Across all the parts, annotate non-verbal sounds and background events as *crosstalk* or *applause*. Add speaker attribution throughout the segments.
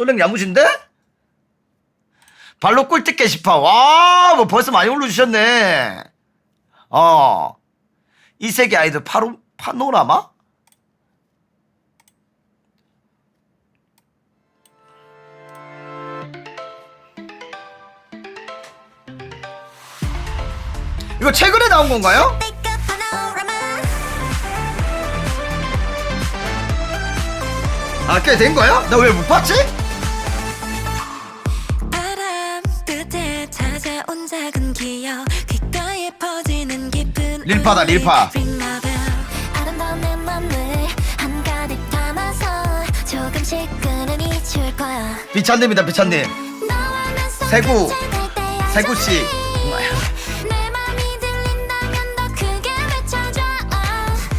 Speaker 1: 쫄랭 야무진데? 발로 꿀팁 게시판. 와, 뭐 벌써 많이 올려주셨네. 어. 이 세계 아이들 파로, 파노라마? 이거 최근에 나온 건가요? 아, 꽤 된 거야? 나 왜 못 봤지? 릴파다, 릴파. 비찬님이다, 비찬님. 세구.
Speaker 2: 시작할 때야
Speaker 1: 세구 씨.
Speaker 2: 내 맘이 들린다면 더 크게 외쳐줘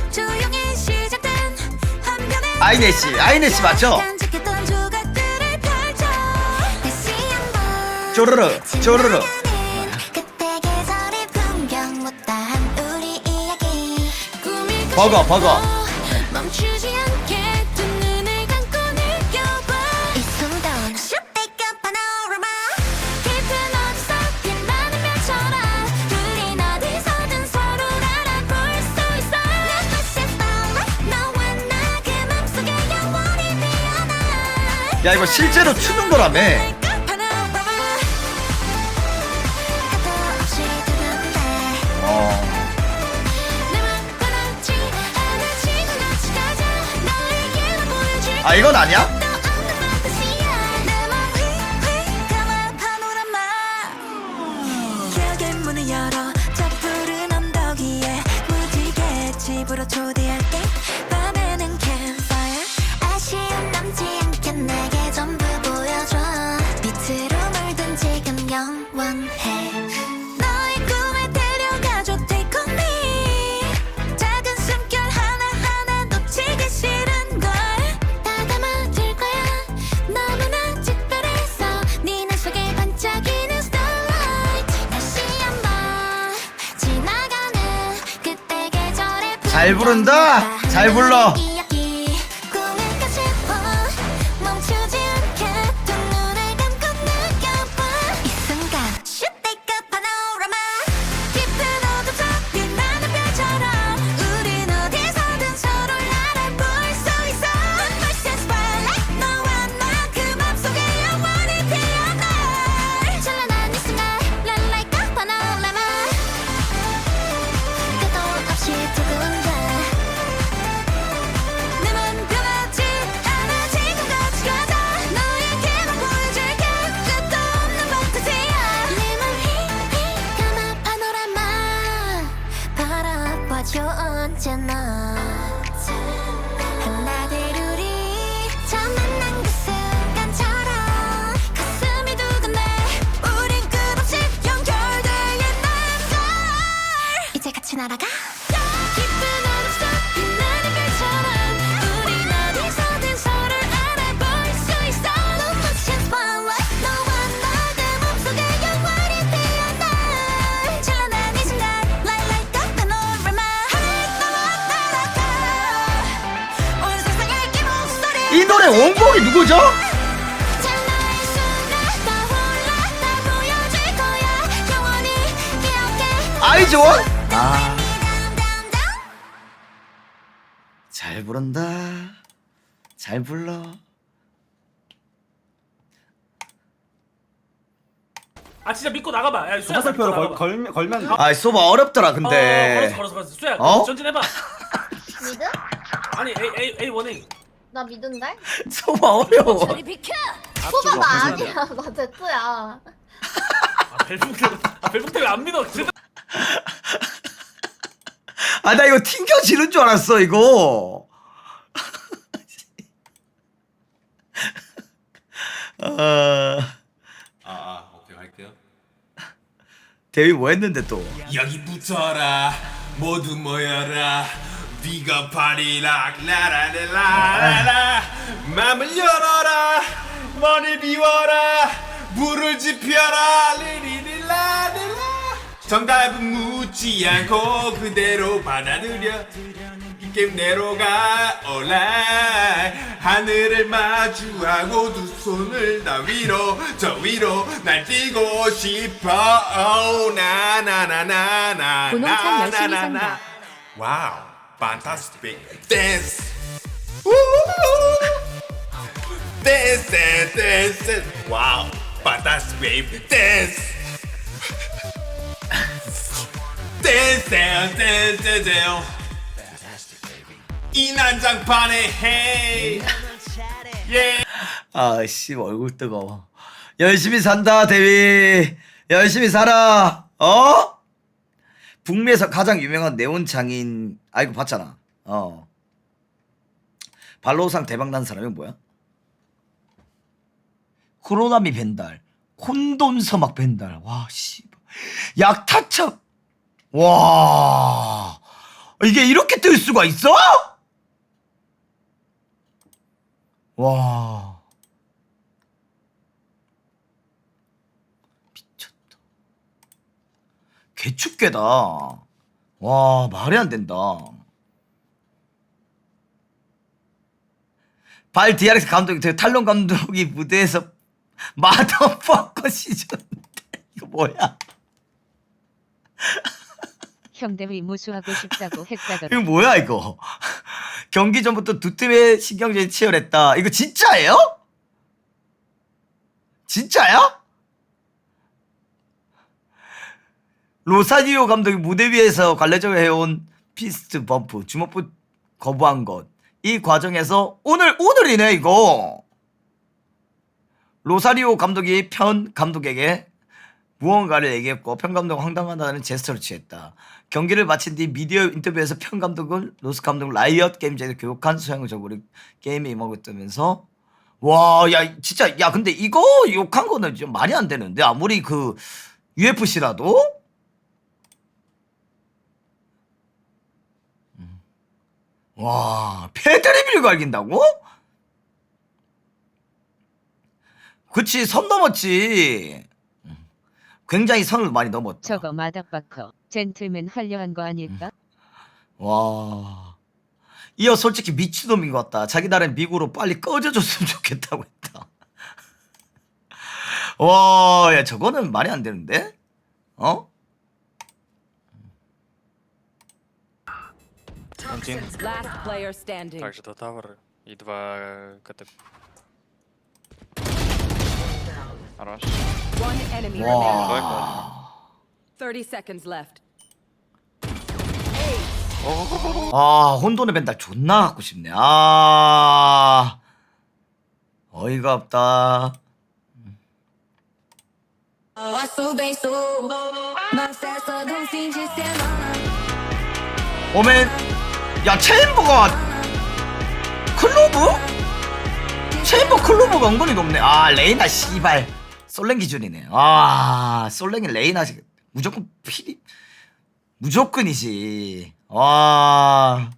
Speaker 2: 조용히 시작된 한 편의
Speaker 1: 아이네 씨, 아이네 씨 맞죠? 쪼르르, 쪼르르. 버거, 버거. 야, 이거 실제로 추는 거라며. 아, 이건 아니야? 잘 부른다. 잘 불러.
Speaker 2: 날아가 깊은 어둠 속 빛나는 별처럼 우린 어디서든 서로를 알아볼 수 있어 눈부신 spotlight 너와 나그 몸속에 영원히 피어나 찬란한 이 순간 Light like a panorama 하늘 떠나 날아가 온 세상의 이 목소리
Speaker 1: 이 노래 원곡이 누구죠?
Speaker 2: 찬란한 이 순간 떠올라 다 보여줄 거야 영원히 기억해
Speaker 1: 아이즈원? 잘 부른다. 잘 불러.
Speaker 3: 아 진짜 믿고 나가봐. 야, 수야
Speaker 4: 화살표로
Speaker 3: 믿고
Speaker 4: 걸,
Speaker 3: 나가봐.
Speaker 4: 걸, 걸면
Speaker 1: 아, 소바 어렵더라, 근데.
Speaker 3: 어, 걸었어 걸었어 걸었어. 수야
Speaker 1: 어?
Speaker 3: 전진해봐.
Speaker 5: 미드?
Speaker 3: 아니 A A A 원행.
Speaker 5: 나 미드인데?
Speaker 1: 소바 *laughs* 어려워.
Speaker 2: 비켜
Speaker 5: 소바 나 아니야 나 제트야
Speaker 3: 아 벨붕대. 아 벨붕대 왜안 믿어? 제대로.
Speaker 1: 아, 나 이거 튕겨지는 줄 알았어, 이거. 어, *laughs*
Speaker 6: 아, 아, 오케이 갈게요.
Speaker 1: 대위 뭐 했는데 또.
Speaker 6: 여기 붙어라, 모두 모여라. 비가 파리락 라라라라라. 맘을 열어라, 머리 비워라, 불을 지펴라 리리릴라릴라. 정답은 묻지 않고 그대로 받아들여. 쉽게 내려가 alright 하늘을 마주하고 두 손을 다 위로 저 위로 날뛰고 싶어 oh, 나나나나나
Speaker 7: 분홍창 열심히. 산다.
Speaker 6: 와우 fantastic dance dance dance dance dance. 와우 dance dance dance dance 이 난장판에 hey yeah
Speaker 8: 아씨 얼굴 뜨거워. 열심히 산다 대위 열심히 살아. 어? 북미에서 가장 유명한 네온 장인 아이고 봤잖아. 어. 발로상 대박 난 사람이 뭐야? 코로나미 벤달 콘돔 서막 벤달. 와씨. 약타첩 와 이게 이렇게 뜰 수가 있어 와 미쳤다. 개축계다. 와, 말이 안 된다. 발 DRX 감독이 탈론 감독이 무대에서 마더퍼커 시즌 이거 뭐야?
Speaker 7: 형대위 무수하고 싶다고 했다더라.
Speaker 8: 이거 뭐야 이거? *laughs* 경기 전부터 두 팀의 신경전이 치열했다. 이거 진짜예요? 진짜야? 로사디오 감독이 무대 위에서 관례적으로 해온 피스트 범프 주먹부 거부한 것. 이 과정에서 오늘 오늘이네 이거. 로사리오 감독이 편 감독에게 무언가를 얘기했고 편 감독은 황당하다는 제스처를 취했다. 경기를 마친 뒤 미디어 인터뷰에서 편 감독은 로스 감독 라이엇 게임즈에서 교육한 수행적으로 게임에 임하고 있다면서 와, 야, 진짜, 야, 근데 이거 욕한 거는 좀 말이 안 되는데 아무리 그 UFC라도 음. 와, 패드립을 갈긴다고? 그치, 선 넘었지. 음. 굉장히 선을 많이 넘었다.
Speaker 7: 저거 마닥바커 젠틀맨 하려한 거 아닐까?
Speaker 8: 와. 이어 솔직히 미친놈인 것 같다. 자기 나라는 미국으로 빨리 꺼져줬으면 좋겠다고 했다. *laughs* 와, 야, 저거는 말이 안 되는데? 어?
Speaker 9: Last player standing.
Speaker 10: Также до Тавр и два КТ. 알았어.
Speaker 9: One enemy remaining.
Speaker 8: 와.
Speaker 9: 30 seconds left.
Speaker 8: 아, 혼돈의 벤달 존나 갖고 싶네. 아. 어이가 없다.
Speaker 11: Posso bem, sou. Mas é só de um fim de semana.
Speaker 8: 오멘. 야, 체인버가 클로브? 체인버 클로브가 은근히 높네. 아, 레이나 씨발. 솔랭 기준이네. 아, 솔랭이 레이나 씨- 무조건 필이 무조건이지. 와.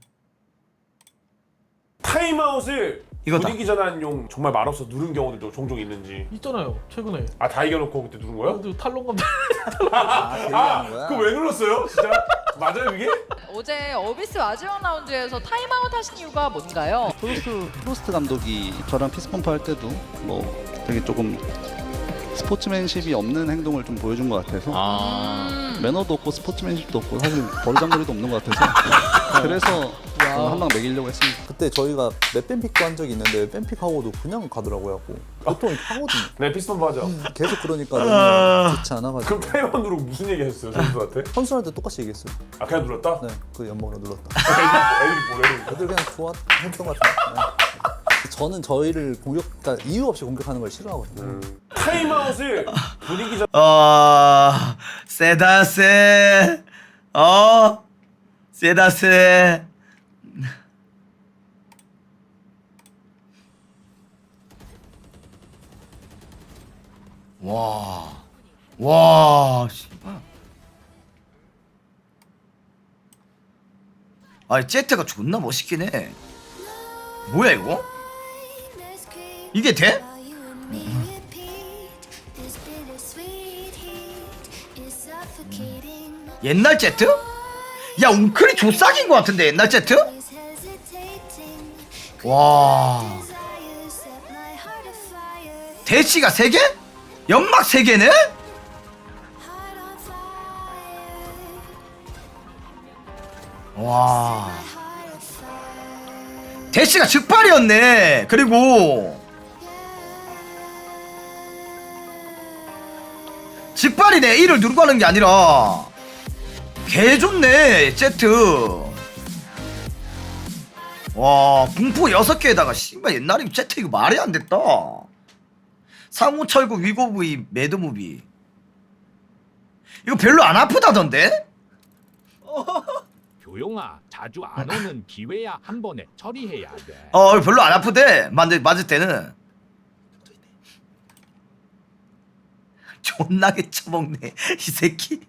Speaker 12: 타임아웃을
Speaker 8: 이거다.
Speaker 12: 분위기 전환용 정말 말없어 누른 경우들도 종종 있는지
Speaker 3: 있잖아요 최근에
Speaker 12: 아 다 이겨놓고 그때 누른 거야?
Speaker 3: 근데 탈론 감독
Speaker 12: 아 그거 왜 눌렀어요? 진짜? 맞아요 그게?
Speaker 13: 어제 어비스 마지막 라운드에서 타임아웃 하신 이유가 뭔가요?
Speaker 14: 프로스트, 프로스트 감독이 저랑 피스펌프 할 때도 뭐 되게 조금 스포츠맨십이 없는 행동을 좀 보여준 것 같아서
Speaker 13: 음.
Speaker 14: 매너도 없고 스포츠맨십도 없고 사실 버르장머리도 없는 것 같아서 *laughs* 그래서 한방 매기려고 했습니다.
Speaker 15: 그때 저희가 맵뱀픽도 한 적이 있는데 뱀픽하고도 그냥 가더라고요. 하고. 보통 하거든요. *laughs*
Speaker 12: 네 피스톤 하자
Speaker 15: 계속 그러니까 너무 좋지 않아가지고
Speaker 12: 그럼 누르고 무슨 얘기 하셨어요 선수한테? *laughs*
Speaker 15: 선수한테 똑같이 얘기했어요.
Speaker 12: 아 그냥 눌렀다?
Speaker 15: 네, 그 연봉으로 눌렀다.
Speaker 12: 애들이 뭐래
Speaker 15: 애들 그냥 좋아했던 것 같은데. 네. 저는 저희를 공격, 그러니까 이유 없이 공격하는 걸 싫어하거든요.
Speaker 12: 타임아웃을 분위기 전
Speaker 8: 어, 세다 세. 어? 세다 세. 와. 와, 씨발. 아니, 제트가 존나 멋있긴 해. 뭐야, 이거? 이게 돼? 옛날 제트? 야 웅크리 조싹인 것 같은데 옛날 제트? 와. 대치가 세 개? 연막 세 개네? 와. 대치가 즉발이었네. 그리고 즉발이네. 이를 누르고 하는 게 아니라 개 좋네. 제트. 와, 공포 6개에다가 씨발 옛날에 제트 이거 말이 안 됐다. 상호철구 위고브이 매드무비. 이거 별로 안 아프다던데? *laughs*
Speaker 3: 교용아 자주 안 오는 기회야 한 번에 처리해야 돼.
Speaker 8: 어, 별로 안 아프대. 맞을, 맞을 때는. 존나게 처먹네. 이 새끼.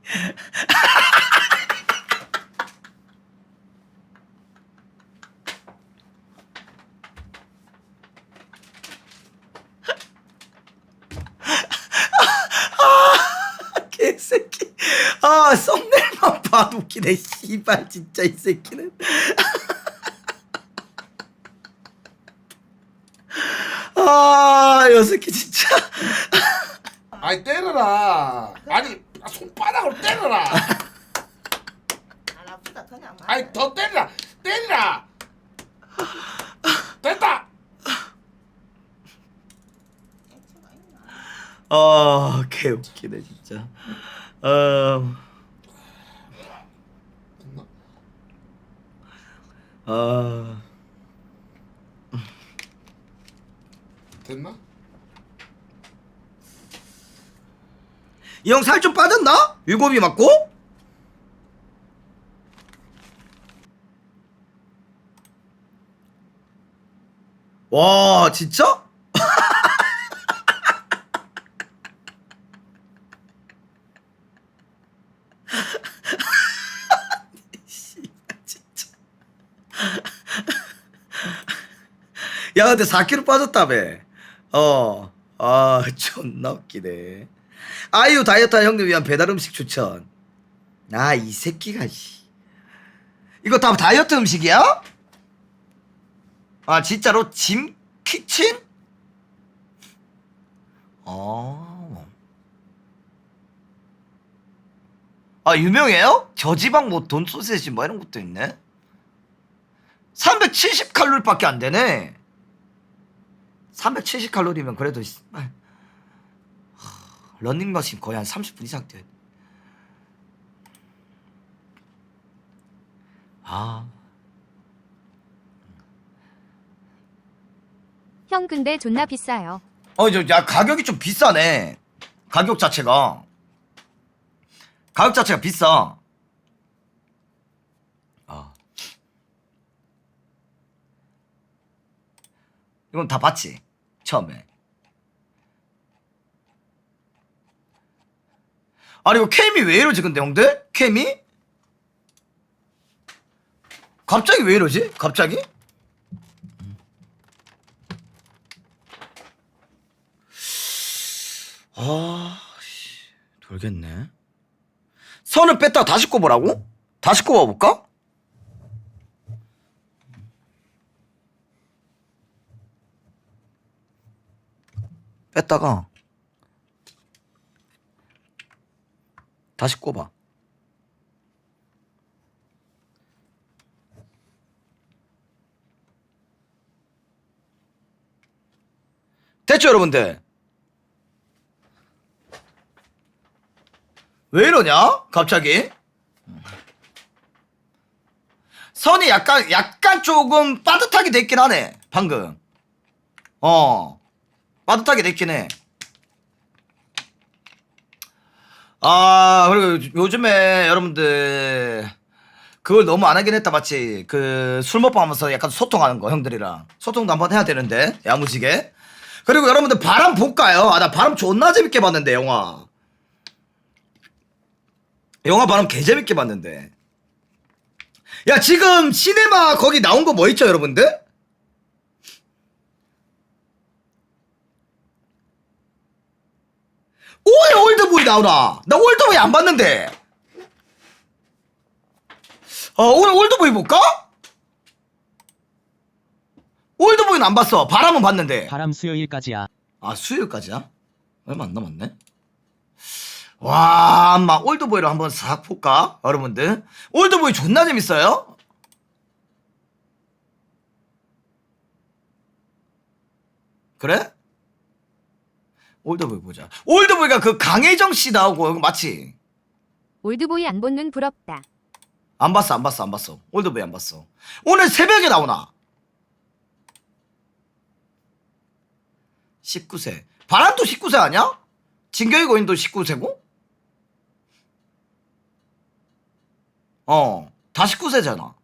Speaker 8: 아, *laughs* 개새끼. 아, 썸네일만 봐도 웃기네. 씨발, 진짜 이 새끼는. *laughs* 아, 이 새끼 진짜.
Speaker 12: 아니 때려라. 아니 손바닥으로 때려라.
Speaker 5: 안 아프다 그냥 말.
Speaker 12: 아니 더 때려라. 때리라. 됐다.
Speaker 8: 아, 개 웃기네 진짜. 어. 아,
Speaker 12: 됐나?
Speaker 8: 이 형 살 좀 빠졌나? 유고비 맞고? 와, 진짜? *laughs* 야, 근데 4kg 빠졌다며. 어. 아, 존나 웃기네. 아이유 다이어트 한 형님 위한 배달 음식 추천. 아, 이 새끼가, 씨. 이거 다 다이어트 음식이야? 아, 진짜로? 짐 키친? 어. 아, 유명해요? 저지방 뭐 돈 소세지 뭐 이런 것도 있네? 370칼로리밖에 안 되네. 370칼로리면 그래도. 하, 런닝머신 거의 한 30분 이상 뛰어. 아,
Speaker 1: 형 근데 존나 비싸요.
Speaker 8: 어, 저, 야, 가격이 좀 비싸네. 가격 자체가. 가격 자체가 비싸. 아. 이건 다 봤지? 처음에. 아니, 이거 캠이 왜 이러지, 근데 형들? 캠이? 갑자기 왜 이러지? 갑자기? 아, 씨, 돌겠네. 선을 뺐다가 다시 꼽으라고? 다시 꼽아볼까? 뺐다가 다시 꼽아. 됐죠, 여러분들? 왜 이러냐? 갑자기? 선이 약간 약간 조금 빠듯하게 됐긴 하네. 방금. 어. 빠듯하게 됐긴 해. 아, 그리고 요즘에 여러분들 그걸 너무 안 하긴 했다 맞지? 그 술 먹방 하면서 약간 소통하는 거 형들이랑 소통도 한번 해야 되는데 야무지게. 그리고 여러분들 바람 볼까요? 아, 나 바람 존나 재밌게 봤는데 영화. 영화 바람 개 재밌게 봤는데. 야 지금 시네마 거기 나온 거 뭐 있죠 여러분들? 오이 올드보이 나오나? 나 올드보이 안 봤는데. 어 오늘 올드보이 볼까? 올드보이는 안 봤어. 바람은 봤는데.
Speaker 16: 바람 수요일까지야.
Speaker 8: 아 수요일까지야? 얼마 안 남았네. 와, 막 올드보이를 한번 싹 볼까, 여러분들? 올드보이 존나 재밌어요. 그래? 올드보이 보자. 올드보이가 그 강혜정 씨 나오고 이거 맞지?
Speaker 1: 올드보이 안본눈 부럽다.
Speaker 8: 안 봤어, 안 봤어, 안 봤어. 올드보이 안 봤어. 오늘 새벽에 나오나? 19세. 바람도 19세 아니야? 진격의 거인도 19세고? 어, 다 19세잖아.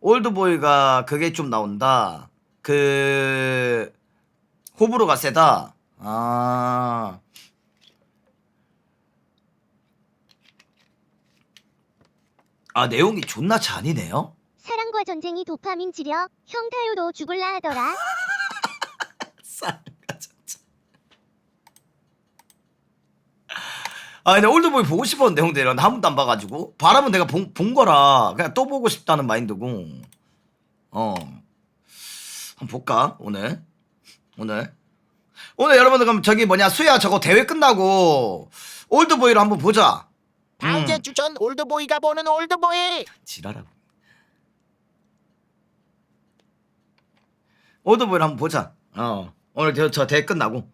Speaker 8: 올드보이가 그게 좀 나온다. 그 호불호가 세다. 아. 아 내용이 존나 잔이네요.
Speaker 1: 사랑과 전쟁이 도파민 지려 형 타요도 죽을라 하더라. *laughs*
Speaker 8: 아 근데 올드보이 보고 싶었는데 형들 한 번도 안 봐가지고 바람은 내가 본, 본 거라 그냥 또 보고 싶다는 마인드고 어 한번 볼까 오늘 오늘. 오늘 여러분들 그럼 저기 뭐냐 수야 저거 대회 끝나고 올드보이를 한번 보자.
Speaker 5: 다음
Speaker 8: 음.
Speaker 5: 주 추천 올드보이가 보는 올드보이.
Speaker 8: 지랄하고. 올드보이를 한번 보자. 어. 오늘 저, 저 대회 끝나고.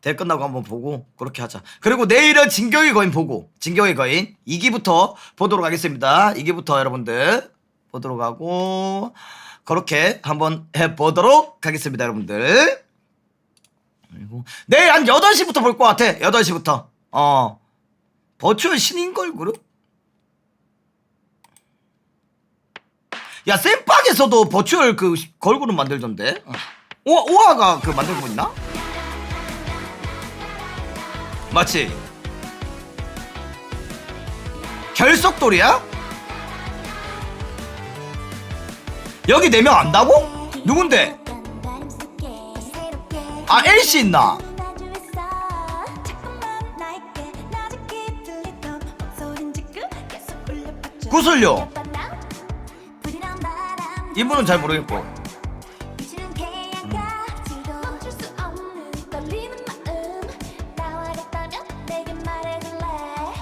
Speaker 8: 대회 끝나고 한번 보고 그렇게 하자. 그리고 내일은 진격의 거인 보고. 진격의 거인. 2기부터 보도록 하겠습니다. 2기부터 여러분들 보도록 하고 그렇게 한번 해보도록 하겠습니다 여러분들 내일 한 8시부터 볼 것 같아 8시부터 어 버추얼 신인걸 그룹? 야 쌤빡에서도 버추얼 그 걸그룹 만들던데 오아, 오아가 그 만들고 있나? 맞지? 결석돌이야? 여기 네 명 안다고? 누군데? 아 LC 있나? 구슬요 이분은 잘 모르겠고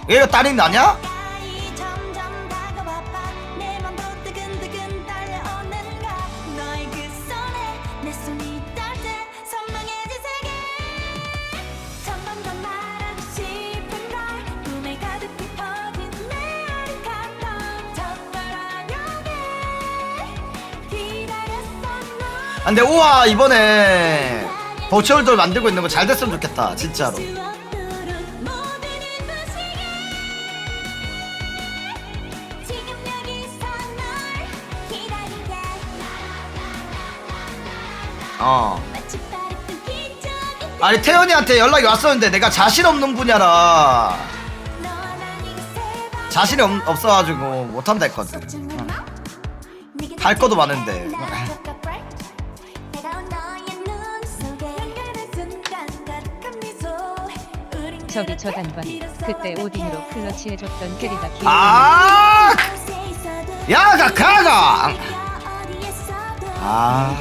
Speaker 8: 얘가 딸이 나냐? 근데 우와 이번에 버추얼돌 만들고 있는 거 잘 됐으면 좋겠다 진짜로. 어. 아니 태연이한테 연락이 왔었는데 내가 자신 없는 분야라. 자신이 없, 없어가지고 못한다 했거든. 응. 할 거도 많은데
Speaker 7: 저기 저 단반 그때 오딘으로 클러치 해줬던 캐리다 기억이
Speaker 8: 아! 야가 가가! 아.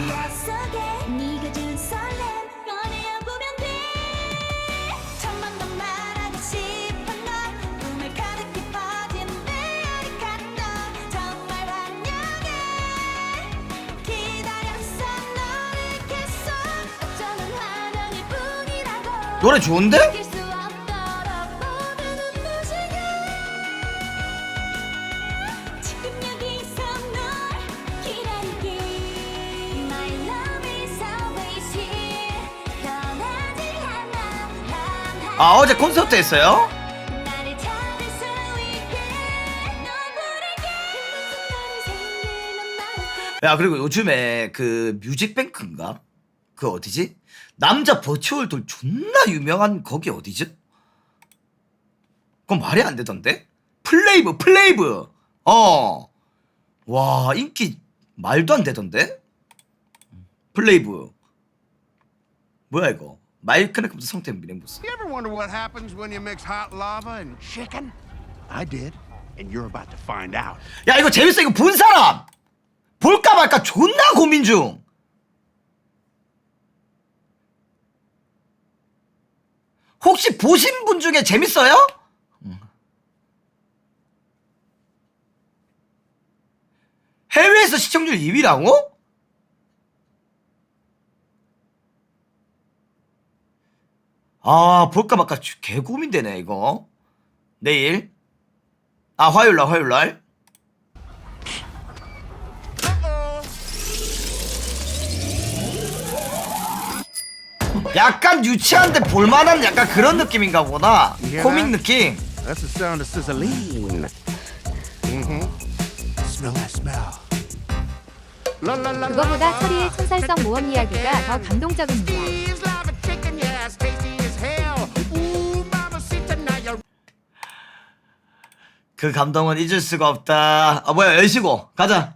Speaker 8: 노래 좋은데? 어제 콘서트 했어요? 야 그리고 요즘에 그 뮤직뱅크인가? 그 어디지? 남자 버추얼 돌 존나 유명한 거기 어디지? 그건 말이 안 되던데? 플레이브 플레이브 어와 인기 말도 안 되던데? 플레이브 뭐야 이거 마이크네크부터 성태 미랭부스
Speaker 17: You ever wonder what happens when you mix hot lava and chicken? I did, and you're about to find out.
Speaker 8: 야 이거 재밌어 이거 본 사람 볼까 말까 존나 고민 중. 혹시 보신 분 중에 재밌어요? 음. 해외에서 시청률 2위라고? 아 볼까 말까 개 고민되네 이거 내일 아 화요일날 화요일날 약간 유치한데 볼만한 약간 그런 느낌인가 보다 코믹? 느낌
Speaker 17: That's the sound of sizzling. Mm-hmm. Smell that smell. La la la
Speaker 1: 그거보다 철이의 촌살성 모험 이야기가 더 감동적입니다.
Speaker 8: 그 감동은 잊을 수가 없다. 아 뭐야 열시고. 가자